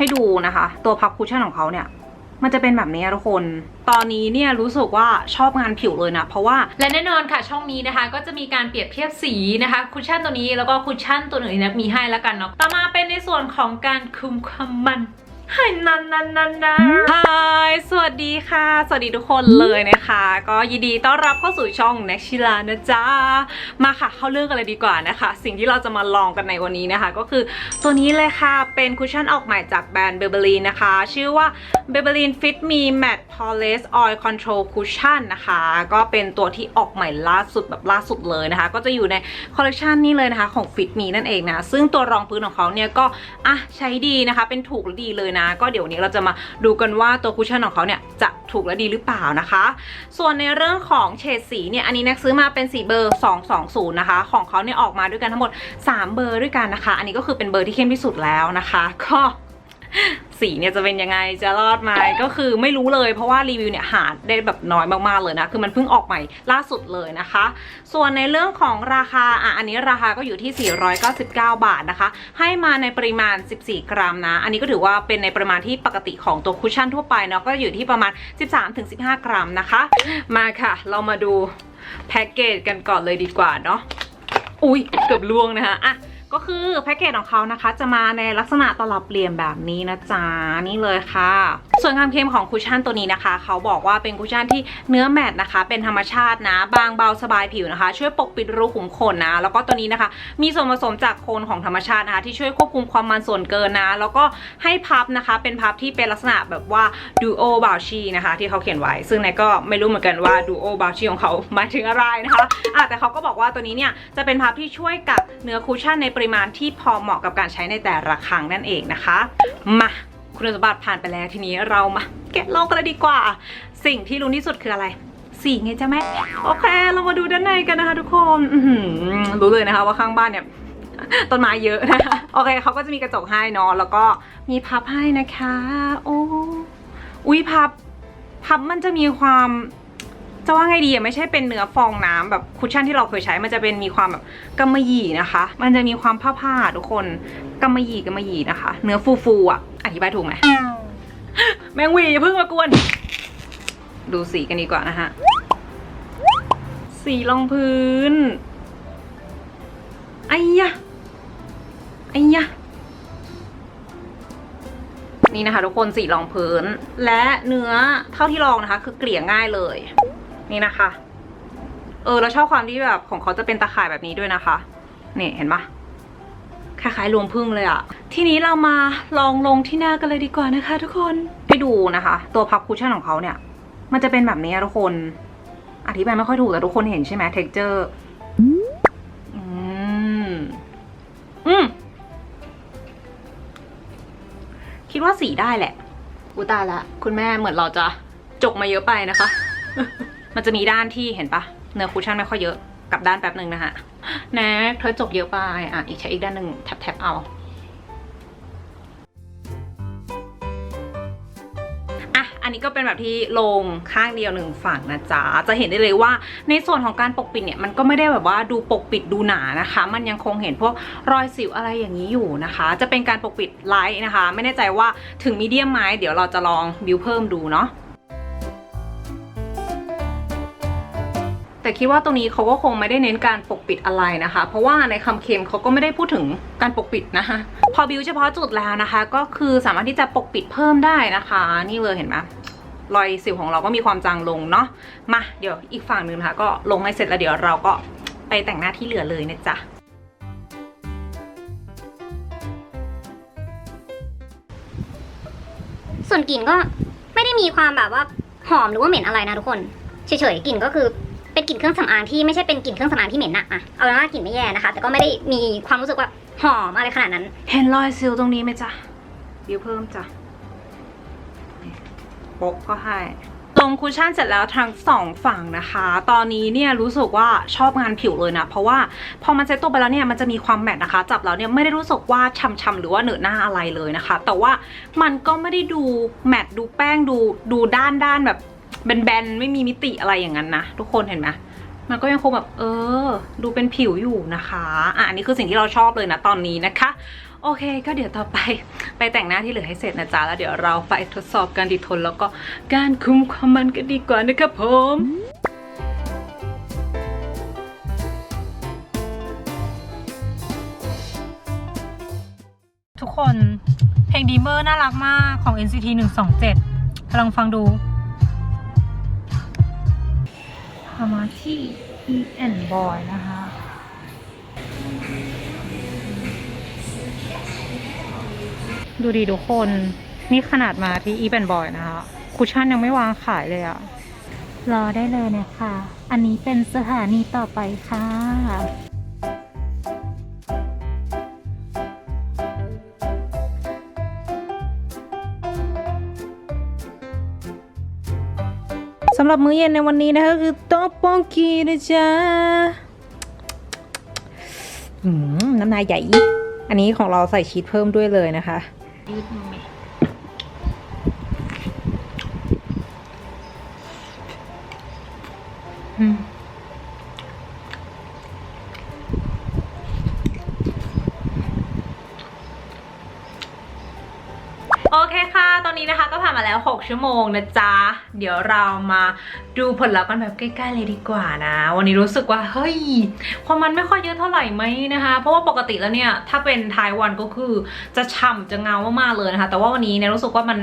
ให้ดูนะคะ ตัวพับคุชชั่นของเขาเนี่ยมันจะเป็นแบบนี้ทุกคน ตอนนี้เนี่ยรู้สึกว่าชอบงานผิวเลยนะ เพราะว่า และแน่นอนค่ะช่องนี้นะคะ ก็จะมีการเปรียบเทียบสีนะคะคุชชั่นตัวนี้แล้วก็คุชชั่นตัวอื่นนะมีให้แล้วกันเนาะ ต่อมาเป็นในส่วนของการคุมความมัน ให้นันนันนันนันฮายสวัสดีค่ะ สวัสดีทุกคนเลยนะคะ ก็ยินดีต้อนรับเข้าสู่ช่อง n น c ชิลานะจ๊ะ มาค่ะเข้าเรื่องกันเลยดีกว่านะคะ สิ่งที่เราจะมาลองกันในวันนี้นะคะ ก็คือตัวนี้เลยค่ะ เป็นคุชชั่นออกใหม่จากแบรนด์ b บ b e l i n นะคะ ชื่อว่า b บ b e l i n Fit Me Matte Polish Oil Control Cushion นะคะ ก็เป็นตัวที่ออกใหม่ล่าสุดแบบล่าสุดเลยนะคะ ก็จะอยู่ในคอลเลคชันนี้เลยนะคะของ Fit Me นั่นเองนะ ซึ่งตัวรองพื้นของเขาเนี่ยก็อะใช้ดีนะคะ เป็นถูกและดีเลยนะก็เดี๋ยววันนี้เราจะมาดูกันว่าตัวคุชชั่นของเขาเนี่ยจะถูกและดีหรือเปล่านะคะ ส่วนในเรื่องของเฉดสีเนี่ยอันนี้นักซื้อมาเป็นสีเบอร์ 220 นะคะ ของเขาเนี่ยออกมาด้วยกันทั้งหมด 3 เบอร์ด้วยกันนะคะ อันนี้ก็คือเป็นเบอร์ที่เข้มที่สุดแล้วนะคะก็ สีเนี่ยจะเป็นยังไงจะรอดไหมก็คือไม่รู้เลยเพราะว่ารีวิวเนี่ยหาได้แบบน้อยมากๆเลยนะ คือมันเพิ่งออกใหม่ล่าสุดเลยนะคะ ส่วนในเรื่องของราคาอะอันนี้ราคาก็อยู่ที่ 499 บาทนะคะ ให้มาในปริมาณ 14 กรัมนะ อันนี้ก็ถือว่าเป็นในปริมาณที่ปกติของตัวคุชชั่นทั่วไปเนาะก็อยู่ที่ประมาณ 13-15 กรัมนะคะ มาค่ะ เรามาดูแพ็กเกจกันก่อนเลยดีกว่าเนาะอุ้ยเกือบล่วงนะคะอะ ก็คือแพ็กเกจของเขานะคะจะมาในลักษณะตลับเหลี่ยมแบบนี้นะจ๊ะนี่เลยค่ะ ส่วนความเข้มของคุชชั่นตัวนี้นะคะ เขาบอกว่าเป็นคุชชั่นที่เนื้อแมตต์นะคะ เป็นธรรมชาตินะ บางเบาสบายผิวนะคะ ช่วยปกปิดรูขุมขนนะ แล้วก็ตัวนี้นะคะ มีส่วนผสมจากโคนของธรรมชาตินะคะ ที่ช่วยควบคุมความมันส่วนเกินนะ แล้วก็ให้พับนะคะ เป็นพับที่เป็นลักษณะแบบว่า duo b o u c h y นะคะ ที่เขาเขียนไว้ ซึ่งนายก็ไม่รู้เหมือนกันว่า duo b o u c h y ของเขาหมายถึงอะไรนะคะะแต่เขาก็บอกว่าตัวนี้เนี่ยจะเป็นพับที่ช่วยกับเนื้อคุชชั่นในปริมาณที่พอเหมาะกับการใช้ในแต่ละครั้งนั่นเองนะคะ มาคุณสมบัติผ่านไปแล้วทีนี้เรามาแกะลองกันเลยดีกว่า สิ่งที่รู้ที่สุดคืออะไรสีไงจ๊ะแม่โอเค เรามาดูด้านในกันนะคะ ทุกคนรู้เลยนะคะว่าข้างบ้านเนี่ยต้นไม้เยอะนะโอเคเขาก็จะมีกระจกให้เนาะแล้วก็มีพับให้นะคะ โอ้อุ้ยพับ พับมันจะมีความ จะว่าไงดีอะไม่ใช่เป็นเนื้อฟองน้ำแบบคุชชั่นที่เราเคยใช้ มันจะเป็นมีความแบบกำมะหยี่นะคะ มันจะมีความผ้าๆทุกคนกำมะหยี่กำมะหยี่นะคะ เนื้อฟูๆอะอธิบายถูกไหมแมงวีอย่าเพิ่งมากวน ดูสีกันดีกว่านะฮะ สีรองพื้นไอ้ยะไอ้ยะนี่นะคะทุกคนสีรองพื้น และเนื้อเท่าที่ลองนะคะ คือเกลี่ยง่ายเลย นี่นะคะ เออแล้วชอบความที่แบบของเขาจะเป็นตะข่ายแบบนี้ด้วยนะคะ นี่เห็นปะคล้ายๆรวงพึ่งเลยอะทีนี้เรามาลองลงที่หน้ากันเลยดีกว่านะคะ ทุกคนให้ดูนะคะ ตัวพับคุชชั่นของเขาเนี่ย มันจะเป็นแบบนี้ทุกคน อธิบายไม่ค่อยถูกแต่ทุกคนเห็นใช่ไหมเท็กเจอร์อืมอืมคิดว่าสีได้แหละ อุตาละ คุณแม่เหมือนเราจะจกมาเยอะไปนะคะ มันจะมีด้านที่เห็นปะเนื้อคุชชั่นไม่ค่อยเยอะกลับด้านแป๊บหนึ่งนะฮะแน็กเธอจกเยอะไปอะอีกใช้อีกด้านหนึ่งแทบแทบเอาอะอันนี้ก็เป็นแบบที่ลงข้างเดียวหนึ่งฝั่งนะจ๊ะ จะเห็นได้เลยว่าในส่วนของการปกปิดเนี่ยมันก็ไม่ได้แบบว่าดูปกปิดดูหนานะคะ มันยังคงเห็นพวกรอยสิวอะไรอย่างนี้อยู่นะคะ จะเป็นการปกปิดไลท์นะคะ ไม่แน่ใจว่าถึงมีเดียมไหมเดี๋ยวเราจะลองบิวเพิ่มดูเนาะ แต่คิดว่าตรงนี้เขาก็คงไม่ได้เน้นการปกปิดอะไรนะคะ เพราะว่าในคำเค็มเขาก็ไม่ได้พูดถึงการปกปิดนะคะ พอบิวเฉพาะจุดแล้วนะคะ ก็คือสามารถที่จะปกปิดเพิ่มได้นะคะ นี่เลยเห็นไหมรอยสิวของเราก็มีความจางลงเนาะมาเดี๋ยวอีกฝั่งหนึ่งนะคะ ก็ลงให้เสร็จแล้วเดี๋ยวเราก็ไปแต่งหน้าที่เหลือเลยนะจ๊ะส่วนกลิ่นก็ไม่ได้มีความแบบว่าหอมหรือว่าเหม็นอะไรนะทุกคน เฉยๆกลิ่นก็คือ เป็นกลิ่นเครื่องสำอางที่ไม่ใช่เป็นกลิ่นเครื่องสำอางที่เหม็นอะอะเอาเป็นว่ากลิ่นไม่แย่นะคะ แต่ก็ไม่ได้มีความรู้สึกว่าหอมอะไรขนาดนั้น เห็นรอยซิลตรงนี้ไหมจ๊ะบิวเพิ่มจ้ะโปกก็ให้ลงคุชชั่นเสร็จแล้วทั้งสองฝั่งนะคะ ตอนนี้เนี่ยรู้สึกว่าชอบงานผิวเลยนะ เพราะว่าพอมันเซ็ตตัวไปแล้วเนี่ยมันจะมีความแมตต์นะคะ จับแล้วเนี่ยไม่ได้รู้สึกว่าช้ำๆหรือว่าเหนอะหน้าอะไรเลยนะคะ แต่ว่ามันก็ไม่ได้ดูแมตต์ดูแป้งดูดูด้านด้านแบบ แบนๆไม่มีมิติอะไรอย่างนั้นนะทุกคนเห็นไหมมันก็ยังคงแบบเออ ดูเป็นผิวอยู่นะคะอะอันนี้คือสิ่งที่เราชอบเลยนะตอนนี้นะคะ โอเค ก็เดี๋ยวต่อไปไปแต่งหน้าที่เหลือให้เสร็จนะจ๊ะแล้วเดี๋ยวเราไปทดสอบการติดทนแล้วก็การคุมความมันกันดีกว่านะครับผมทุกคนเพลงดีเมอร์น่ารักมากของ NCT 127ลองฟังดูามาที่ E N Boy นะคะ ดูดีทุกคน นี่ขนาดมาที่ E N Boy นะคะ คุชชั่นยังไม่วางขายเลยอะรอได้เลยเนะคะอันนี้เป็นสถานีต่อไปค่ะ สำหรับมื้อเย็นในวันนี้นะคะคือต๊อกปองกีนะจ๊ะน้ำลายใหญ่ อันนี้ของเราใส่ชีสเพิ่มด้วยเลยนะคะอื ตอนนี้นะคะก็ผ่านมาแล้ว 6 ชั่วโมงนะจ๊ะ เดี๋ยวเรามาดูผลลัพธ์กันแบบใกล้ๆเลยดีกว่านะ วันนี้รู้สึกว่าเฮ้ยความมันไม่ค่อยเยอะเท่าไหร่ไหมนะคะ เพราะว่าปกติแล้วเนี่ยถ้าเป็นไทยวันก็คือจะฉ่ำจะเงามากๆเลยนะคะ แต่ว่าวันนี้เนี่ยรู้สึกว่ามัน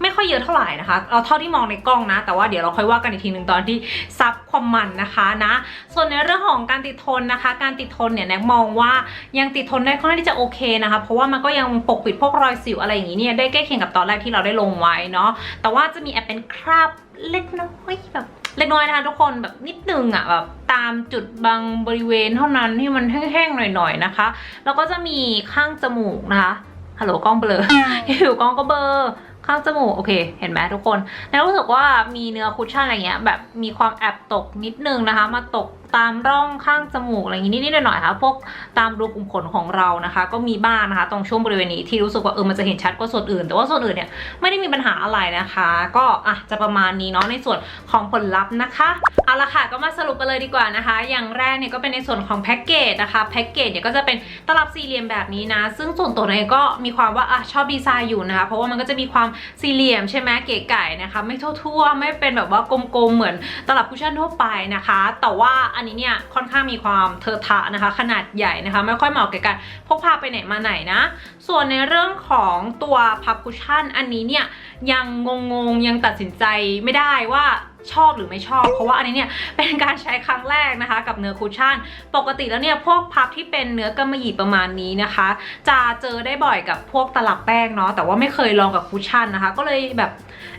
ไม่ค่อยเยอะเท่าไหร่นะคะเอาเท่าที่มองในกล้องนะ แต่ว่าเดี๋ยวเราค่อยว่ากันอีกทีหนึ่งตอนที่ซับความมันนะคะนะ ส่วนในเรื่องของการติดทนนะคะ การติดทนเนี่ยแนกมองว่ายังติดทนได้ค่อนข้างที่จะโอเคนะคะ เพราะว่ามันก็ยังปกปิดพวกรอยสิวอะไรอย่างนี้เนี่ยได้ใกล้เคียงกับตอนแรกที่เราได้ลงไว้เนาะแต่ว่าจะมีแอบเป็นคราบเล็กน้อยแบบเล็กน้อยนะคะทุกคนแบบนิดนึงอะ่ะแบบตามจุดบางบริเวณเท่านั้นที่มันแห้งๆหน่อยๆนะคะ แล้วก็จะมีข้างจมูกนะคะฮัลโหลกล้องเบลออยู่กล้องก็เบลอ ข้างจมูกโอเค เห็นไหมทุกคนแล้วรู้สึกว่ามีเนื้อคุชชั่นอะไรเงี้ยแบบมีความแอบตกนิดนึงนะคะ มาตกตามร่องข้างจมูกอะไรอย่างงี้นิดๆหน่อยๆค่ะพวกตามรูขุมขนของเรานะคะ ก็มีบ้างนะคะ ตรงช่วงบริเวณนี้ที่รู้สึกว่าเออมันจะเห็นชัดกว่าส่วนอื่น แต่ว่าส่วนอื่นเนี่ยไม่ได้มีปัญหาอะไรนะคะ ก็อะจะประมาณนี้เนาะในส่วนของผลลัพธ์นะคะเอาละค่ะก็มาสรุปกันเลยดีกว่านะคะ อย่างแรกเนี่ยก็เป็นในส่วนของแพ็กเกจนะคะแพ็กเกจเนี่ยก็จะเป็นตลับสี่เหลี่ยมแบบนี้นะ ซึ่งส่วนตัวเองก็มีความว่าอะชอบดีไซน์อยู่นะคะ เพราะว่ามันก็จะมีความสี่เหลี่ยมใช่ไหมเก๋ไก่นะคะ ไม่ทั่วๆ ไม่เป็นแบบว่ากลมๆเหมือนตลับคุชชั่นทั่วไปนะคะ แต่ว่าอันนี้เนี่ยค่อนข้างมีความเทอะทะนะคะ ขนาดใหญ่นะคะ ไม่ค่อยเหมาะกับการพกพาไปไหนมาไหนนะ ส่วนในเรื่องของตัวพับคุชชั่นอันนี้เนี่ยยังงงๆยังตัดสินใจไม่ได้ว่าชอบหรือไม่ชอบ เพราะว่าอันนี้เนี่ยเป็นการใช้ครั้งแรกนะคะกับเนื้อคุชชั่น ปกติแล้วเนี่ยพวกพับที่เป็นเนื้อกำมะหยี่ประมาณนี้นะคะ จะเจอได้บ่อยกับพวกตลับแป้งเนาะแต่ว่าไม่เคยลองกับคุชชั่นนะคะ ก็เลยแบบ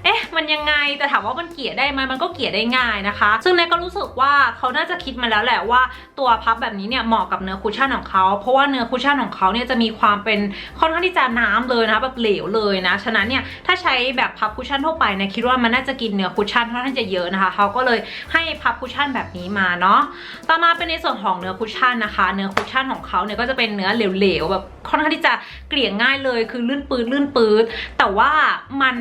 เอ๊ะ มันยังไงแต่ถามว่ามันเกลี่ยได้ไหมมันก็เกลี่ยได้ง่ายนะคะ ซึ่งแนทก็รู้สึกว่าเขาน่าจะคิดมาแล้วแหละว่า ตัวพับแบบนี้เนี่ยเหมาะกับเนื้อคุชชั่นของเขาเพราะว่าเนื้อคุชชั่นของเขาเนี่ยจะมีความเป็นค่อนข้างที่จะน้ำเลยนะคะแบบเหลวเลยนะฉะนั้นเนี่ยถ้าใช้แบบพับคุชชั่นทั่วไปเนี่ยคิดว่ามันน่าจะกินเนื้อคุชชั่นค่อนข้างจะเยอะนะคะเขาก็เลยให้พับคุชชั่นแบบนี้มาเนาะต่อมาเป็นในส่วนของเนื้อคุชชั่นนะคะ เนื้อคุชชั่นของเขาเนี่ยก็จะเป็นเนื้อเหลวๆแบบค่อนข้างที่จะเกลี่ยง่ายเลยคือลื่นปืดลื่นปืดแต่ว่ามัน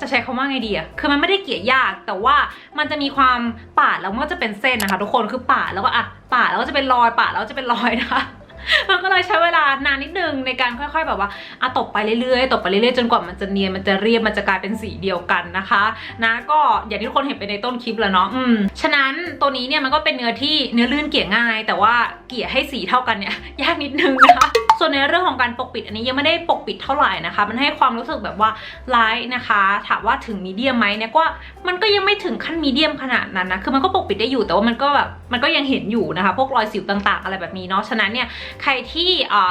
จะใช้คำว่าไงดีอะคือมันไม่ได้เกลี่ยยาก แต่ว่ามันจะมีความปาดแล้วมันก็จะเป็นเส้นนะคะ ทุกคน คือปาดแล้วก็อะปาดแล้วก็จะเป็นรอยปาดแล้วก็จะเป็นรอยนะคะ มันก็เลยใช้เวลานานนิดนึงในการค่อย ๆ แบบว่าอะตบไปเรื่อยๆ ตบไปเรื่อยๆ จนกว่ามันจะเนียน มันจะเรียบ มันจะกลายเป็นสีเดียวกันนะคะ นะ ก็อย่างที่ทุกคนเห็นไปในต้นคลิปแล้วเนาะ อืม ฉะนั้นตัวนี้เนี่ยมันก็เป็นเนื้อที่เนื้อลื่นเกลี่ยง่าย แต่ว่าเกลี่ยให้สีเท่ากันเนี่ยยากนิดนึงนะคะ ส่วนในเรื่องของการปกปิดอันนี้ยังไม่ได้ปกปิดเท่าไหร่นะคะ มันให้ความรู้สึกแบบว่าไลท์นะคะ ถามว่าถึงมีเดียมไหมเนี่ยก็มันก็ยังไม่ถึงขั้นมีเดียมขนาดนั้นนะ คือมันก็ปกปิดได้อยู่แต่ว่ามันก็แบบมันก็ยังเห็นอยู่นะคะ พวกรอยสิวต่างๆ อะไรแบบนี้เนาะ ฉะนั้นเนี่ยใครที่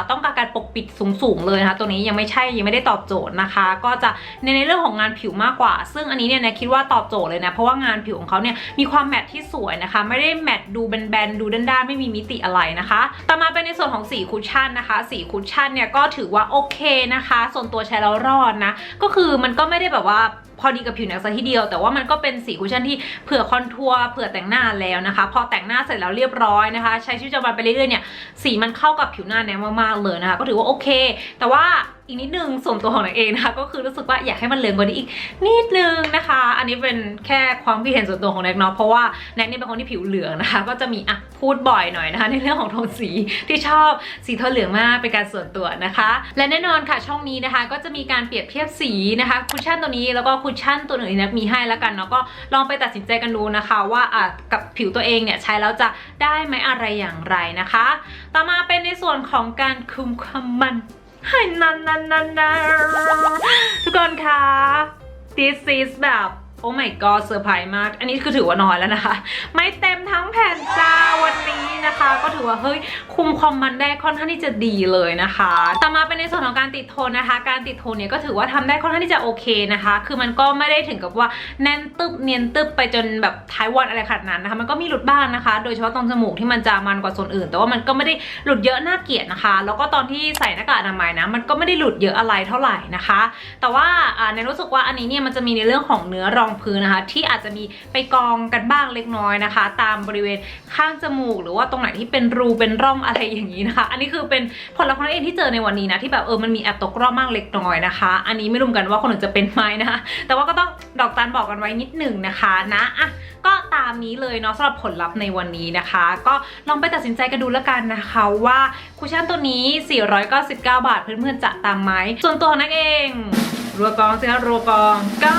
ต้องการการปกปิดสูงๆเลยนะคะตัวนี้ยังไม่ใช่ยังไม่ได้ตอบโจทย์นะคะ ก็จะในในเรื่องของงานผิวมากกว่า ซึ่งอันนี้เนี่ยนะคิดว่าตอบโจทย์เลยนะเพราะว่างานผิวของเขาเนี่ยมีความแมทที่สวยนะคะ ไม่ได้แมทดูแบนๆดูด้านๆไม่มีมิติอะไรนะคะ ต่อมาเป็นในส่วนของสีคุชชั่นนะคะสีคุชชั่นเนี่ยก็ถือว่าโอเคนะคะ ส่วนตัวใช้แล้วรอดนะ ก็คือมันก็ไม่ได้แบบว่าพอดีกับผิวหนังซะทีเดียว แต่ว่ามันก็เป็นสีคุชชั่นที่เผื่อคอนทัวร์เผื่อแต่งหน้าแล้วนะคะ พอแต่งหน้าเสร็จแล้วเรียบร้อยนะคะ ใช้ชีวิตประจำวันไปเรื่อยๆเนี่ยสีมันเข้ากับผิวหน้าแนมมากๆเลยนะคะ ก็ถือว่าโอเค แต่ว่า อีกนิดนึงส่วนตัวของนางเองนะคะก็คือรู้สึกว่าอยากให้มันเหลืองกว่านี้อีกนิดนึงนะคะ อันนี้เป็นแค่ความคิดเห็นส่วนตัวของแน็กเนาะเพราะว่าแน็กนี่เป็นคนที่ผิวเหลืองนะคะ ก็จะมีอะพูดบ่อยหน่อยนะคะ ในเรื่องของโทนสีที่ชอบสีโทนเหลืองมากเป็นการส่วนตัวนะคะ และแน่นอนค่ะช่องนี้นะคะ ก็จะมีการเปรียบเทียบสีนะคะคุชชั่นตัวนี้แล้วก็คุชชั่นตัวอื่นๆนะมีให้แล้วกันเนาะก็ลองไปตัดสินใจกันดูนะคะ ว่าอะกับผิวตัวเองเนี่ยใช้แล้วจะได้ไหมอะไรอย่างไรนะคะ ต่อมาเป็นในส่วนของการคุมความมัน ให้นันนันนันนันทุกคนคะ this is แบบโอ้ my god เซอร์ไพรส์มาก อันนี้คือถือว่าน้อยแล้วนะคะ ไม่เต็มทั้งแผ่นจ้าว ก็ถือว่าเฮ้ยคุมความมันได้ค่อนข้างที่จะดีเลยนะคะ ต่อมาเป็นในส่วนของการติดโทนนะคะ การติดโทนเนี่ยก็ถือว่าทำได้ค่อนข้างที่จะโอเคนะคะ คือมันก็ไม่ได้ถึงกับว่าแน่นตึบเนียนตึบไปจนแบบท้ายวันอะไรขนาดนั้นนะคะ มันก็มีหลุดบ้างนะคะ โดยเฉพาะตรงจมูกที่มันจะมันกว่าส่วนอื่น แต่ว่ามันก็ไม่ได้หลุดเยอะน่าเกลียดนะคะ แล้วก็ตอนที่ใส่หน้ากากอนามัยนะมันก็ไม่ได้หลุดเยอะอะไรเท่าไหร่นะคะ แต่ว่าอ่าในรู้สึกว่าอันนี้เนี่ยมันจะมีในเรื่องของเนื้อรองพื้นนะคะ ที่อาจจะมีไปกองกันบ้างเล็กน้อยนะคะ ตามบริเวณข้างจมูก หรือว่าตรงไหนที่เป็นรูเป็นร่องอะไรอย่างนี้นะคะ อันนี้คือเป็นผลลัพธ์ของนักเองที่เจอในวันนี้นะที่แบบเออมันมีแอบตกร่องบ้างเล็กน้อยนะคะ อันนี้ไม่รู้เหมือนกันว่าคนอื่นจะเป็นไหมนะคะแต่ว่าก็ต้องดอกจันบอกกันไว้นิดหนึ่งนะคะนะอะก็ตามนี้เลยเนาะสำหรับผลลัพธ์ในวันนี้นะคะ ก็ลองไปตัดสินใจกันดูแล้วกันนะคะว่าคุชชั่นตัวนี้ 499 บาทเพื่อนๆจะตามไหมส่วนตัวของนักเองรัวกองสิคะรัวกองก็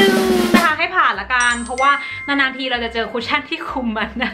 ดึงนะคะให้ผ่านละกันเพราะว่านานๆทีเราจะเจอคุชชั่นที่คุมมันนะ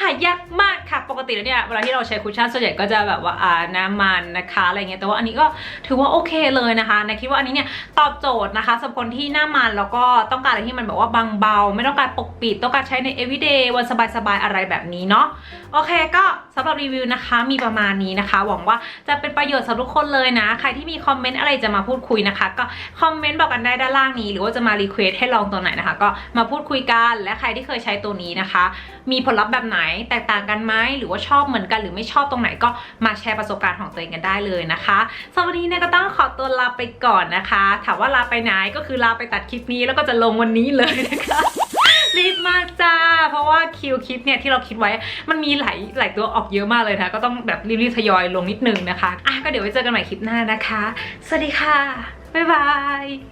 หายากมากค่ะ ปกติแล้วเนี่ยเวลาที่เราใช้คุชชั่นส่วนใหญ่ก็จะแบบว่าอ่าน้ำมันนะคะอะไรเงี้ย แต่ว่าอันนี้ก็ถือว่าโอเคเลยนะคะนะคิดว่าอันนี้เนี่ยตอบโจทย์นะคะสำหรับคนที่หน้ามันแล้วก็ต้องการอะไรที่มันแบบว่าบางเบา ไม่ต้องการปกปิด ต้องการใช้ใน everyday วันสบายๆอะไรแบบนี้เนาะ โอเคก็สำหรับรีวิวนะคะมีประมาณนี้นะคะ หวังว่าจะเป็นประโยชน์สำหรับทุกคนเลยนะ ใครที่มีคอมเมนต์อะไรจะมาพูดคุยนะคะ ก็คอมเมนต์บอกกันได้ด้านล่างนี้ หรือว่าจะมารีเควสให้ลองตัวไหนนะคะ ก็มาพูดคุยกันและใครที่เคยใช้ตัวนี้นะคะ มีผลลัพธ์แบบไหนแตกต่างกันไหมหรือว่าชอบเหมือนกันหรือไม่ชอบตรงไหนก็มาแชร์ประสบการณ์ของตัวเองกันได้เลยนะคะสำหรับวันนี้เนี่ยก็ต้องขอตัวลาไปก่อนนะคะ ถามว่าลาไปไหนก็คือลาไปตัดคลิปนี้แล้วก็จะลงวันนี้เลยนะคะรีบมากจ้า เพราะว่าคิวคลิปเนี่ยที่เราคิดไว้ มันมีหลายหลายตัวออกเยอะมากเลยนะคะก็ต้องแบบรีบๆทยอยลงนิดนึงนะคะ อะก็เดี๋ยวไว้เจอกันใหม่คลิปหน้านะคะ สวัสดีค่ะ บ๊ายบาย